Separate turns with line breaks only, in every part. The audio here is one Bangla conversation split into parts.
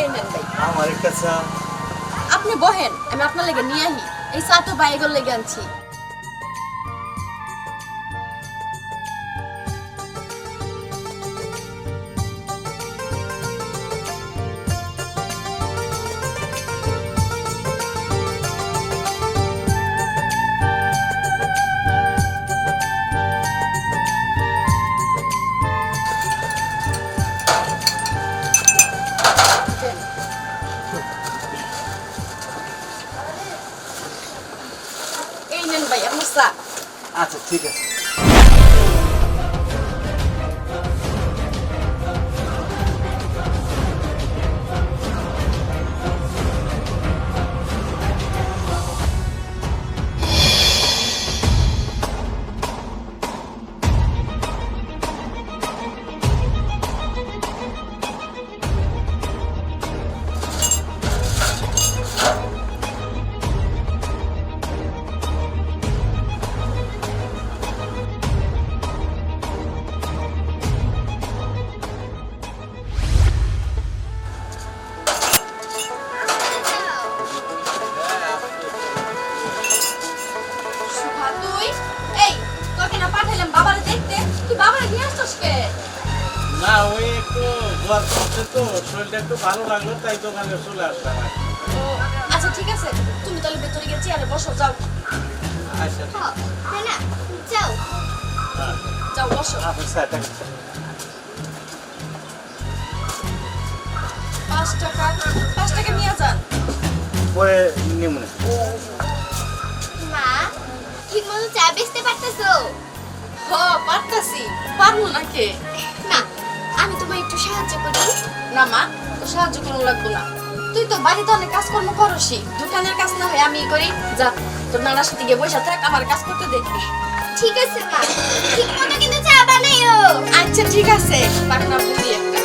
এই নেন ভাই।
আমার একটা চা।
আপনি বহেন আমি আপনার লেগে নিয়ে আহি। এই চা তো বাইগর লেগে আনছি।
আচ্ছা ঠিক আছে।
বাবারে নিয়ে আসছিস কে
না ওই একটু জ্বর করছে তো শরীরটা একটু ভালো লাগল তাই দোকানে চলে আসলাম
ও, আচ্ছা ঠিক আছে। তুমি তাহলে ভেতরে গিয়ে চেয়ারে বসো যাও।
আচ্ছা
না যাও।
হ্যাঁ।
যাও বসো।
চাটা
পাঁচ টাকা পাঁচ টাকা নিয়ে যান।
পরে নিমু না
মা ঠিক মতো চা বেচতে পারতাছি?
না
আমি তোমায় একটু সাহায্য করি।
না মা তো সাহায্য কোনো লাগবো না। তুই তো বাড়িতে অনেক কাজকর্ম করসি। দোকানের কাজ না হয় আমি করি। যা তোর নানার সাথে গিয়ে বসে থাক আমার কাজ করতে দেখবি
ঠিক আছে মা। ঠিক মতো কিন্তু চা বানাইও।
আচ্ছা ঠিক আছে। পাকনা বুঝি একটা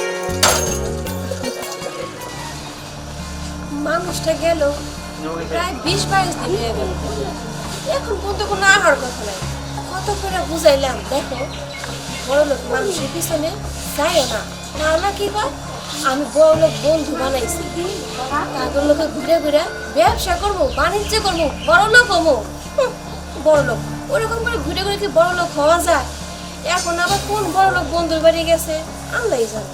মানুষটা গেল। প্রায় বিশ বাইশ দিন হয়ে গেল। এখন পর্যন্ত কোনো আহার কথা নাই? কত করে বুঝাইলাম দেখো। বড় লোক মানুষের পিছনে যাইও না। না কি বা? আমি বড় লোক বন্ধু বানাইছি। কাগর লোকে ঘুরে ঘুরে ব্যবসা করব বাণিজ্য করব বড় লোক হব। বড় লোক ওরকম করে ঘুরে ঘুরে কি বড় লোক হওয়া যায়? এখন আবার কোন বড় লোক বন্ধুর বাড়ি গেছে? আল্লাহ জানে।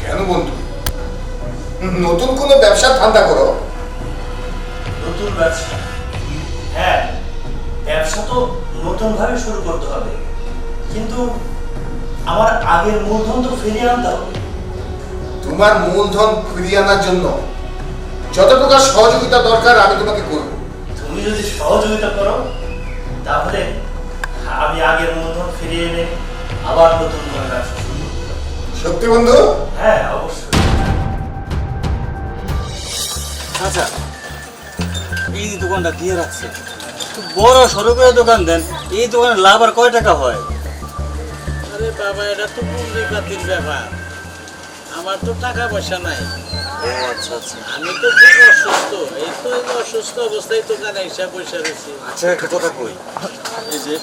কেন বন্ধু? নতুন কোনো ব্যবসার ধান্দা করো।
নতুন ব্যবসা? ব্যবসা তো নতুন ভাবে শুরু করতে হবে। কিন্তু আমার আগের মূলধন তো ফিরিয়ে আনতে হবে।
তোমার মূলধন ফিরিয়ে আনার জন্য যত প্রকার সহযোগিতা দরকার আমি তোমাকে করব।
তুমি যদি সহযোগিতা করো তাহলে আমি আগের মূলধন ফিরিয়ে এনে আবার নতুন করে ব্যবসা শুরু করতে
সত্যি বন্ধু?
হ্যাঁ অবশ্যই।
আচ্ছা এই দোকানটা দিয়ে রাখছে। একটু বড় সরু করে দোকান দেন এই দোকানে লাভ আর কয় টাকা হয়?
আরে বাবা এটা তো পুঁজি পাতির ব্যাপার। আমার তো টাকা পয়সা নাই।
আচ্ছা আচ্ছা।
আমি তো খুব অসুস্থ। এই তো অসুস্থ অবস্থায় দোকানে হিসাব পয়সা রয়েছি
আচ্ছা একটা কথা কই? এই যে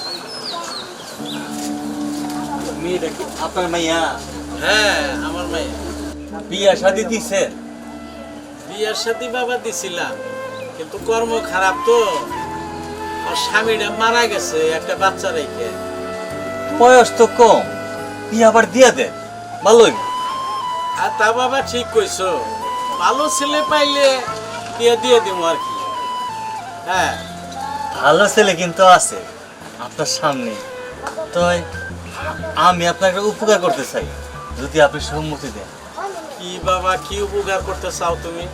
মেয়েটা কি? আপনার মাইয়া?
হ্যাঁ আমার মেয়ে
বিয়া শাদি দিছে?
বিয়ার সাথে বাবা দিছিলাম। কিন্তু কর্ম খারাপ তো। স্বামীটা মারা গেছে একটা বাচ্চা রেখে।
বয়স তো কম। আবার দিয়া দেন ভালোই
আর তা বাবা ঠিক কইছো ভালো ছেলে পাইলে বিয়ে দিয়ে দিব আর কি। হ্যাঁ।
ভালো ছেলে কিন্তু আছে আপনার সামনে। তো আমি আপনাকে উপকার করতে চাই যদি আপনি সম্মতি দেন।
কি বাবা কি উপকার করতে চাও তুমি?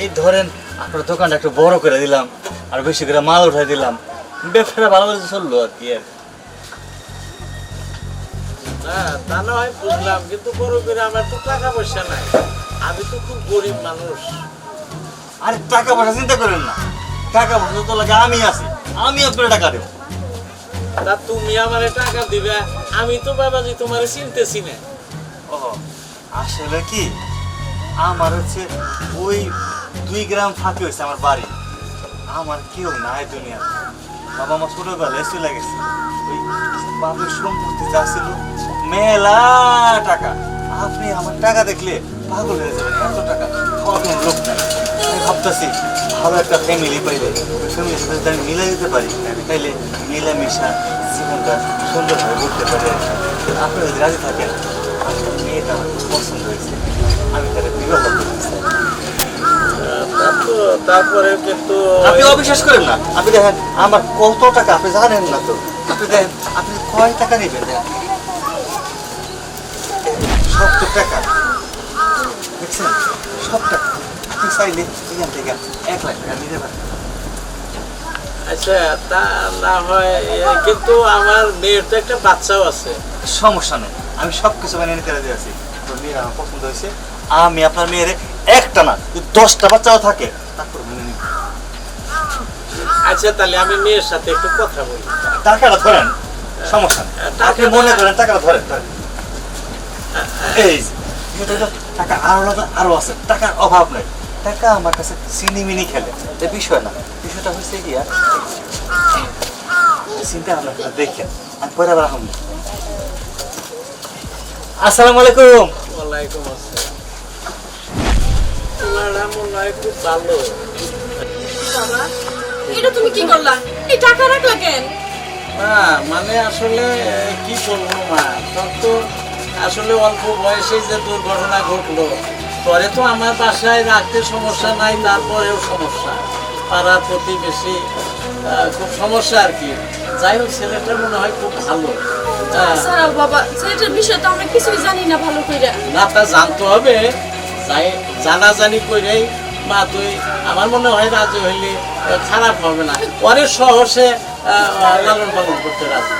এই ধরেন আপনার দোকানটা একটু বড় করে দিলাম আর বেশি করে মাল উঠাই দিলাম। ব্যবসাটা ভালো করে চলল আর কি আর।
তা না হয় বুঝলাম কিন্তু বড় করে আমার তো টাকা পয়সা নাই। আমি তো খুব গরিব মানুষ।
আরে টাকা পয়সা চিন্তা করেন না। টাকা পয়সা তো লাগে আমি আছি আমি আপনার টাকা দেবো।
তা তুমি আমারে টাকা দিবে আমি তো বাবাজি তোমারে চিনতেছি না।
ও আসলে কি? আমার হচ্ছে ওই দুই গ্রাম ফাঁকি হয়েছে আমার বাড়ি। আমার কেউ নাই দুনিয়া বাবা আমার ছোটবেলায় চলে গেছে। ওই বাপের সম্পত্তি যা ছিল, মেলা টাকা। আপনি আমার টাকা দেখলে পাগল হয়ে যাবেন, এত টাকা। কোনো লোক নাই। আমি ভাবতেছি, ভালো একটা ফ্যামিলি পাইলে ফ্যামিলির সাথে আমি মিলাই দিতে পারি। তাইলে মিলামিশা জীবনটা সুন্দরভাবে করতে পারি। আপনি যদি রাজি থাকেন পছন্দ হয়েছে আমি তাদের বিবাহ করতে চাই
তারপরে কিন্তু
আপনি অবিশ্বাস করেন না। আপনি দেখেন আমার কত টাকা আপনি জানেন না তো? আপনি দেখেন আপনি কয় টাকা নেবেন দেখেন? সত্তর টাকা। দেখছেন? সব টাকা। আপনি চাইলে এখান থেকে এক লাখ টাকা নিতে পারেন।
আচ্ছা তা না হয় কিন্তু আমার মেয়ের তো একটা বাচ্চাও আছে।
সমস্যা নেই। আমি সব কিছু মেনে নিতে রাজি আছি। তো মেয়ের আমার পছন্দ হয়েছে আমি আপনার মেয়ের একটা না দশটা বাচ্চাও থাকে তারপর মেনে নিব।
আচ্ছা তাহলে আমি মেয়ের সাথে একটু কথা বলি।
টাকাটা ধরেন সমস্যা নেই। আপনি মনে করেন টাকাটা ধরেন। ধরেন। এই যে, এটা তো টাকা আরও আরও আছে। টাকার অভাব নাই। টাকা আমার কাছে সিনিমিনি খেলে। এটা বিষয় না। বিষয়টা হচ্ছে গিয়া চিন্তা ভাবনা দেখেন। আমি পরে আবার আসসালামু আলাইকুম।
ওয়ালাইকুম আসসালাম। তোমার মনে হয় খুব ভালো।
বাবা এটা তুমি কি করলা? এই টাকা রাখলা কেন?
না মানে আসলে কি বলব মা? তোর তো আসলে অল্প বয়সে যে দুর্ঘটনা ঘটলো পরে তো আমার বাসায় রাখতে সমস্যা নাই তারপরেও সমস্যা। পাড়ার প্রতিবেশী খুব সমস্যা আর কি। যাই হোক ছেলেটা মনে হয় খুব ভালো।
বাবা ছেলেটার বিষয় তো আমরা কিছুই জানি না ভালো করে।
না তা জানতে হবে। যাই জানাজানি করেই মা তুই আমার মনে হয় রাজি হইলে খারাপ হবে না। পরে সহসে লালন পালন করতে রাজি।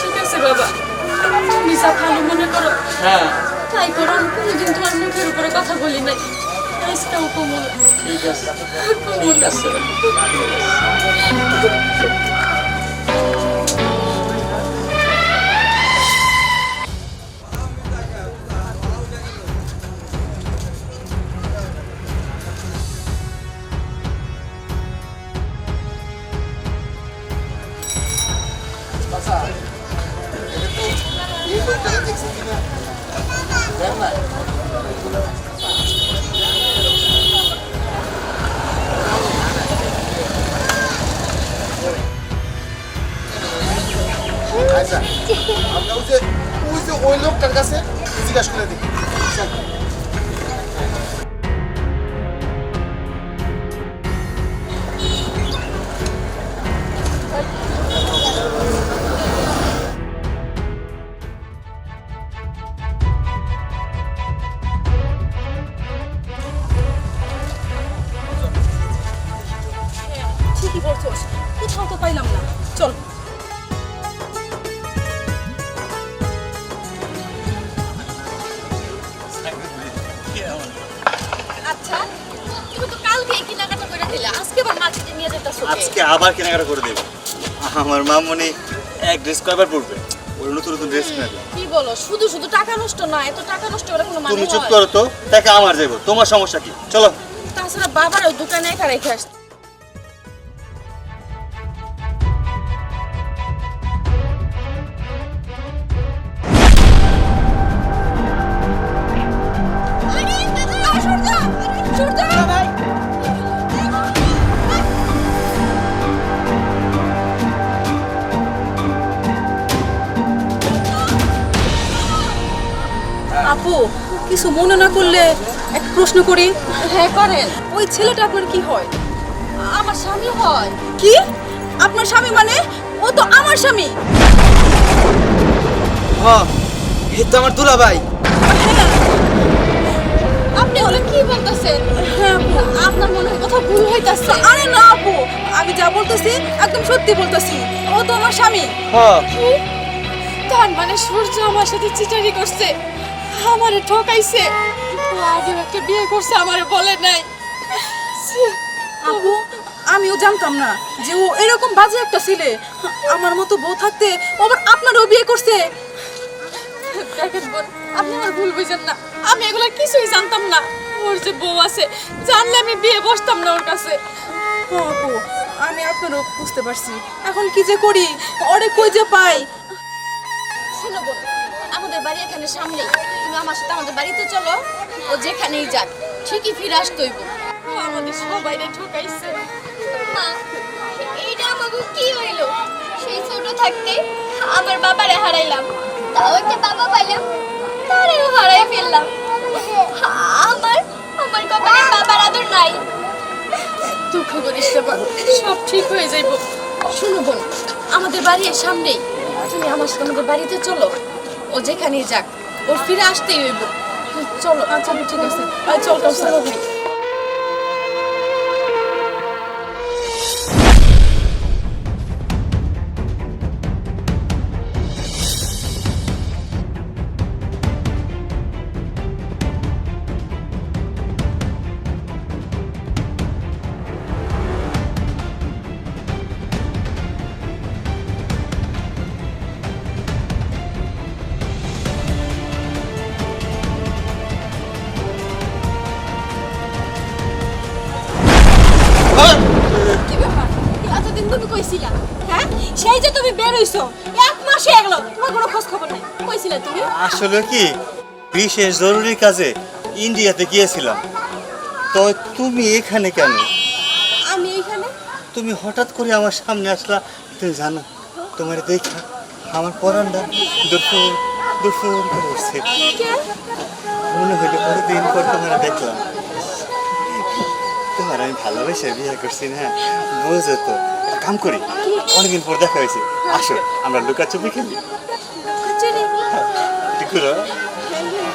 ঠিক আছে বাবা তুমি যা ভালো মনে করো
হ্যাঁ।
তাই করো কোনোদিন তোমার মুখের উপরে কথা বলি নাই। আজকেও কমল।
ঠিক আছে। ঠিক আছে।
আচ্ছা আমরা ওই যে ওই যে ওই লোকটার কাছে জিজ্ঞাসা করে দেখি।
আজকে আবার
কেনাকাটা করে দেবো। আমার মামনি এক ড্রেস কয়বার পড়বে ওর নতুন নতুন ড্রেস কিনে দেবো
কি বলো? শুধু শুধু টাকা নষ্ট না এত টাকা নষ্ট করে কোনো মানে
তুমি চুপ করো তো টাকা আমার যাব তোমার সমস্যা কি? চলো।
তাছাড়া বাবার ওই দোকানে একা রেখে আসতে করলে এক প্রশ্ন করি। হ্যাঁ করেন। ওই ছেলেটা আপনার কি হয়? আমার স্বামী হয়। কি? আপনার স্বামী মানে? ও তো আমার স্বামী।
এই তো আমার দুলা ভাই
আপনি হলে কি বলতেছেন? হ্যাঁ আপনার মনে হয় কথা ভুল হইতাছে। আরে না আপু। আমি যা বলতেছি একদম সত্যি বলতেছি। ও তো আমার স্বামী।
হ্যাঁ
তার মানে সূর্য আমার সাথে চিটারি করছে। আমারে ঠকাইছে। একটা বিয়ে করছে আমারে বলে নাই।
আপু, আমিও জানতাম না যে ও এরকম বাজে একটা ছেলে। আমার মতো বউ থাকতে ও আবার আপনারও বিয়ে করছে।
দেখেন বোন ভুল বুঝেন না। আমি এগুলো কিছুই জানতাম না। ওর যে বউ আছে, জানলে আমি বিয়ে বসতাম না ওর কাছে।
ও আপু, আমি আপনারও বুঝতে পারছি। এখন কি যে করি? ওরে কই যে পাই?
বোন বাড়ি এখানে সামনে তুমি আমার সাথে আমাদের বাড়িতে চলো, ও যেখানেই যাক, ঠিকই ফিরে আসতেইব ও আমাদের সবাইরে ঠকাইছে
মা, এইটা আমাকে কি হইল? সেই ছোট থাকতে আমার বাবারে হারাইলাম। তাও একটা বাবা পাইলাম, তারেও হারাই ফেললাম। আমার আমার কপালে বাবার আদর নাই।
দুঃখ করিস বোন সব ঠিক হয়ে যাইব। শোনো বোন, আমাদের বাড়ির সামনেই। তুমি আমার সাথে আমাদের বাড়িতে চলো। ও যেখানেই যাক ওর ফিরে আসতেই হইব। চলো আচ্ছা ঠিক আছে। চল চল। কি ব্যাপার এতদিন তুমি কইছিলা হ্যাঁ? সেই যে তুমি বের হইছো এক মাসে গেল তোমার কোনো খোঁজ খবর নাই। কইছিলা তুমি?
আসলে কি বিশেষ জরুরি কাজে ইন্ডিয়াতে গিয়েছিলাম। তো তুমি এখানে কেন?
আমি
তুমি হঠাৎ করে আমার সামনে আসলা তুমি জানো তোমার দেখা আমার পরানটা দুপুর দুপুর করে উঠছে। মনে হইল পর তোমার দেখলাম। তোমার আমি ভালোবেসে বিয়ে করছি না বুঝো তো? কাম করি, অনেকদিন পর দেখা হয়েছে। আসো, আমরা লুকাচুপি খেলি। একটু করো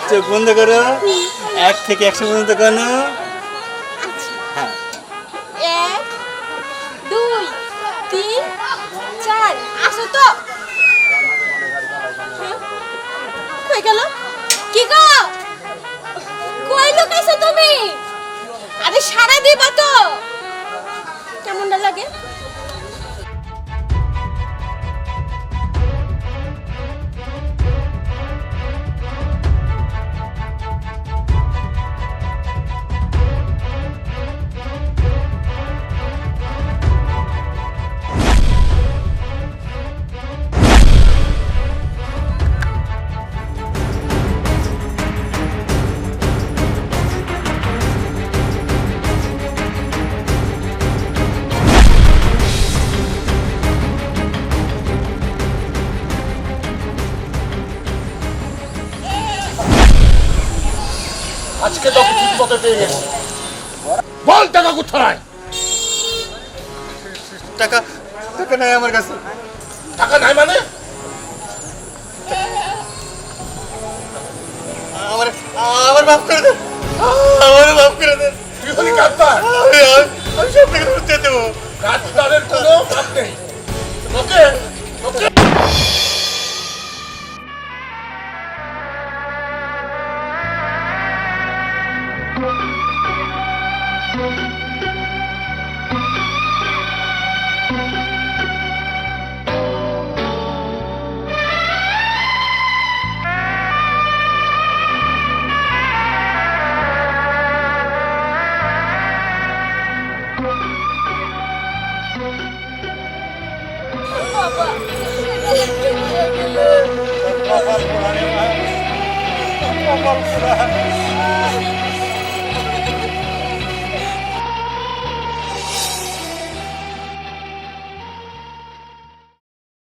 চোখ বন্ধ করো। এক থেকে একশো পর্যন্ত কেন
মতো পেয়ে গেছি বল টাকা কোথায়?
টাকা টাকা নাই আমার কাছে।
টাকা নাই মানে?